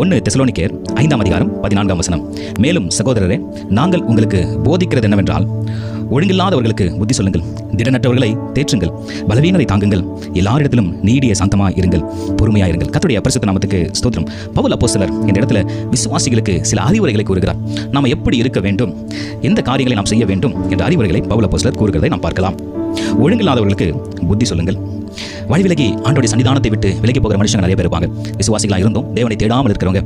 ஒன்று தெசலோனிக்கேர் ஐந்தாம் அதிகாரம் பதினான்காம் வசனம். மேலும் சகோதரரே நாங்கள் உங்களுக்கு போதிக்கிறது என்னவென்றால் ஒழுங்கில்லாதவர்களுக்கு புத்தி சொல்லுங்கள் திடநற்றவர்களை தேற்றுங்கள் பலவீனரை தாங்குங்கள் எல்லாரிடத்திலும் நீடிய சாந்தமாக இருங்கள் பொறுமையாக இருங்கள் கத்துடைய பரிசுத்த நாமத்துக்கு ஸ்தோத்திரம். பவுல் அப்போஸ்தலர் இந்த இடத்துல விசுவாசிகளுக்கு சில அறிவுரைகளை கூறுகிறார். நாம் எப்படி இருக்க வேண்டும் எந்த காரியங்களை நாம் செய்ய வேண்டும் என்ற அறிவுரைகளை பவுல் அப்போஸ்தலர் கூறுகிறதை நாம் பார்க்கலாம். ஒழுங்கில்லாதவர்களுக்கு புத்தி சொல்லுங்கள் வழி விலகி ஆண்டோடைய சன்னிதானத்தை விட்டு விலகி போகிற மனுஷங்க நிறைய பேர் இருப்பாங்க. விசுவாசிகளாக இருந்தும் தேவனை தேடாமல் இருக்கிறவங்க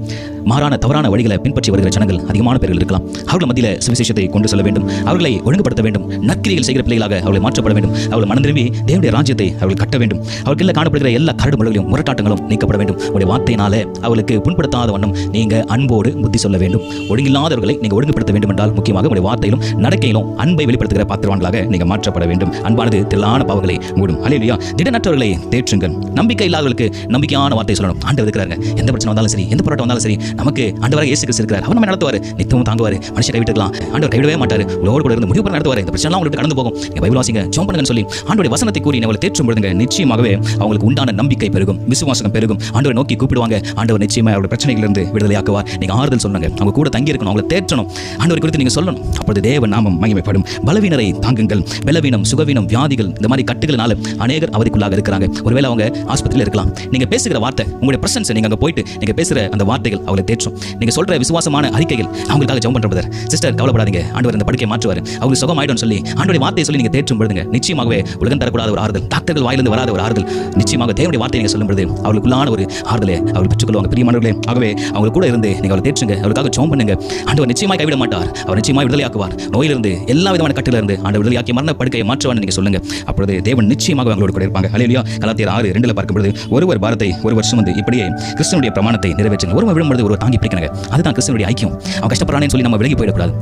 மாறான தவறான வழிகளை பின்பற்றி வருகிற ஜனங்கள் அதிகமான பேர்கள் இருக்கலாம். அவர்கள் மத்தியில் சுவிசேஷத்தை கொண்டு செல்ல வேண்டும். அவர்களை ஒழுங்குபடுத்த வேண்டும். நற்கிரிகள் செய்கிற பிள்ளைகளாக அவர்களை மாற்றப்பட வேண்டும். அவர்கள் மனம் திரும்பி தேவனுடைய ராஜ்யத்தை அவர்கள் கட்ட வேண்டும். அவர்கள் காணப்படுகிற எல்லா கரடு முறைகளையும் முரட்டாட்டங்களும் நீக்கப்பட வேண்டும். உடைய வார்த்தையினாலே அவர்களுக்கு புண்படுத்தாத வண்ணம் நீங்க அன்போடு புத்தி சொல்ல வேண்டும். ஒழுங்கில்லாதவர்களை நீங்க ஒழுங்குபடுத்த வேண்டும் என்றால் முக்கியமாக உடைய வார்த்தையிலும் நடக்கையிலும் அன்பை வெளிப்படுத்துகிற பாத்திரவான்களாக நீங்க மாற்றப்பட வேண்டும். அன்பானது திரளான பாவங்களை மூடும். அலையிலையா திடனற்றவர்களை தேற்றுங்கள். நம்பிக்கை இல்லாதவர்களுக்கு நம்பிக்கையான வார்த்தை சொல்லணும். ஆண்டவர் இருக்கிறாங்க எந்த பிரச்சனை வந்தாலும் சரி எந்த போராட்டம் வந்தாலும் சரி நமக்கு ஆண்டவராக இயேசு கிறிஸ்து இருக்கிறார். அவர் நம்ம நடத்துவார். நித்தமும் தாங்குவார். மனுஷன் கைவிட்டுக்கலாம் ஆண்டவர் கைவிடவே மாட்டார். உலகோடு கூட இருந்து முடிவு பண்ண நடத்துவார். இந்த பிரச்சனை உங்களுக்கு கடந்து போகும். பைபிள் வாசிங்க. ஜோம் பண்ணுங்கன்னு சொல்லி ஆண்டோடைய வசனத்தை கூறி அவங்களை தேற்றும் பொழுதுங்க நிச்சயமாகவே அவங்களுக்கு உண்டான நம்பிக்கை பெருகும். விசுவாசம் பெருகும். ஆண்டவரை நோக்கி கூப்பிடுவாங்க. ஆண்டவர் நிச்சயமா அவருடைய பிரச்சனைகளிலிருந்து விடுதலையாக்குவார். நீங்க ஆறுதல் சொன்னாங்க அவங்க கூட தங்கி இருக்கணும் அவங்களை தேற்றணும். ஆண்டவர் குறித்து நீங்க சொல்லணும். அப்பொழுது தேவ நாமம் மகிமைப்படும். பலவீனரை தாங்குங்கள். பலவீனம் சுகவீனம் வியாதிகள் இந்த மாதிரி கட்டுகளினால அநேகர் அவதிக்குள்ளாக இருக்கிறாங்க. ஒருவேளை அவங்க ஆஸ்பத்திரியில் இருக்கலாம். நீங்க பேசுகிற வார்த்தை உங்களுடைய பிரசன்ஸ் நீங்க அங்கே போயிட்டு நீங்க பேசுற அந்த வார்த்தைகள் அவளை தேற்றும். நீங்க சொல்ற விசுவாசமான அறிக்கைகள் அவங்களுக்காக ஜெபம் பண்ற பிரதர். சிஸ்டர் கவலைப்படாதீங்க. ஆண்டவர் இந்த படுக்கை மாற்றுவார். அவங்களுக்கு சுகமாயிடும் சொல்லி ஆண்டோடைய வார்த்தையை சொல்லி நீங்க தேற்றும் பொழுதுங்க. நிச்சயமாகவே உலகம் தரக்கூடாத ஒரு ஆறுதல் டாக்டர்கள் வாயிலிருந்து வராத ஒரு ஆறுதல். நிச்சயமாக தேவனுடைய வார்த்தையை நீங்க சொல்லும் பொழுது அவளுக்குள்ளான ஒரு ஆறுதலை அவள் பெற்றுக்கொள்வாங்க. பிரியமானவர்களே ஆகவே அவங்க கூட இருந்து நீங்க அவளை தேற்றுங்க. அவளுக்காக ஜோம் பண்ணுங்க. ஆண்டவர் நிச்சயமாக கைவிட மாட்டார். அவர் நிச்சயமாக விடுதலையாக்குவார். நோயிலிருந்து எல்லா விதமான கட்டிலிருந்து ஆண்டு விடுதலையாக்கி மரண படுக்கையை மாற்றுவான்னு நீங்க சொல்லுங்க. அப்பொழுது தேவன் நிச்சயமாக அவங்களோட கூட இருப்பாங்க. அலையிலியா கலாத்தியர் ஆறு ரெண்டுல பார்க்கும்போது ஒருவர் பாரத்தை ஒருவர் சுமந்து இப்படியே கிறிஸ்தனுடைய பிரமாணத்தை நிறைவேற்றுங்க ஒருவர் விழும்பொழுது ஒருவர் தாங்கி பிடிக்கணுங்க. அதுதான் கிறிஸ்தனுடைய ஐக்கியம். அவன் கஷ்டப்படுறானே சொல்லி நம்ம விலகி போயிடக்கூடாது.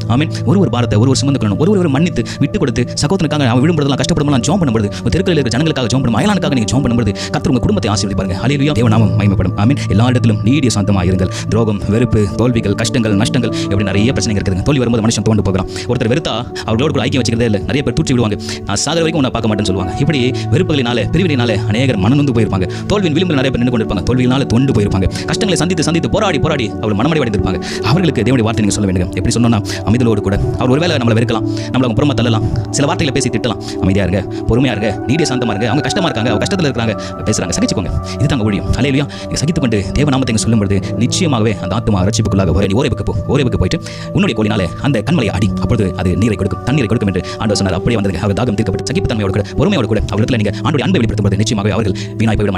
ஒரு ஒருவர் பாரத்தை ஒருவர் சுமந்து கொள்ளணும். ஒருவர் ஒரு மன்னித்து விட்டு கொடுத்து சகோதரனுக்காக அவன் விழும்பொழுதெல்லாம் கஷ்டப்படும்போது ஜோம் பண்ணும்போது ஒரு தெருக்களில் இருக்கிற ஜனங்களுக்காக ஜோம் பண்ணும் அயலானுக்காக நீங்கள் ஜோம் பண்ணும்போது கர்த்தர் உங்கள் குடும்பத்தை ஆசீர்வதிப்பாருங்க. ஹalleluya. தேவநாமம் மயமப்படும் ஆமீன். எல்லா இடத்திலும் நீடிய சாந்தமாக இருங்கள். துரோகம் வெறுப்பு தோல்விகள் கஷ்டங்கள் நஷ்டங்கள் இப்படி நிறைய பிரச்சனைகள் இருக்குதுங்க. தோல்வி வரும்போது மனுஷன் தோண்டு போகிறான் ஒருத்தர் வெறுத்தா அவர்களோடு கூட ஐக்கியம் வச்சுக்கிறதே இல்லை. நிறைய பேர் தூச்சி விடுவாங்க. நான் சாகர வரைக்கும் உன்னை பார்க்க மாட்டேன்னு சொல்லுவாங்க. இப்படி வெறுப்புகளினால பிரிவினால அநேகர் மனநொந்து போயிருப்பாங்க. தோல்வியின் விளிம்பில் நிறைய பேர் நின்று கொண்டிருப்பாங்க. தோல்வியினால தொண்டு போயிருப்பாங்க. கஷ்டங்களை சந்தித்து சந்தித்து போராடி போராடி அவர்கள் மனமடை அடைந்திருப்பாங்க. அவர்களுக்கு தேவனுடைய வார்த்தை நீங்கள் சொல்ல வேண்டும் எப்படி சொன்னோம்னா அமைதியோடு கூட. அவர் ஒருவேளை நம்மளை வெறுக்கலாம். நம்மளை அவங்க புறமா தள்ளலாம். சில வார்த்தைகளை பேசி திட்டலாம். அமைதியாக இருங்க பொறுமையாக இருங்க நீடிய சாந்தமாக இருங்க. அவங்க கஷ்டமாக இருக்காங்க அவங்க கஷ்டத்தில் இருக்காங்க பேசுகிறாங்க சகிச்சுக்கோங்க. இது தாங்க ஒழியும் அலையிலையா நீங்கள் சகித்து கொண்டு தேவநாமத்தை நீங்க சொல்லும்போது நிச்சயமாகவே அந்த ஆத்மா ரட்சிப்புக்குள்ளாக வர நீ ஓரேவுக்கு போ ஓரேவுக்கு போயிட்டு உன்னுடைய கோலினாலே அந்த கண்மலை அடி. அப்பொழுது அது நீரை கொடுக்கும். தண்ணீரை கொடுக்கும் என்று ஆண்டவர் சொன்னார். அப்படியே வந்தது அவர் தாகம் தீர்க்கப்பட்டு சகிப்பு தன்மையோடு கூட பொறுமையோடு கூட. அவர்களுக்கு நீங்கள் ஆண்டுடைய அன்பை வெளிப்படுத்தும் போது நிச்சயமாகவே அவர்கள் வீணாய் போய்விட மாட்டார்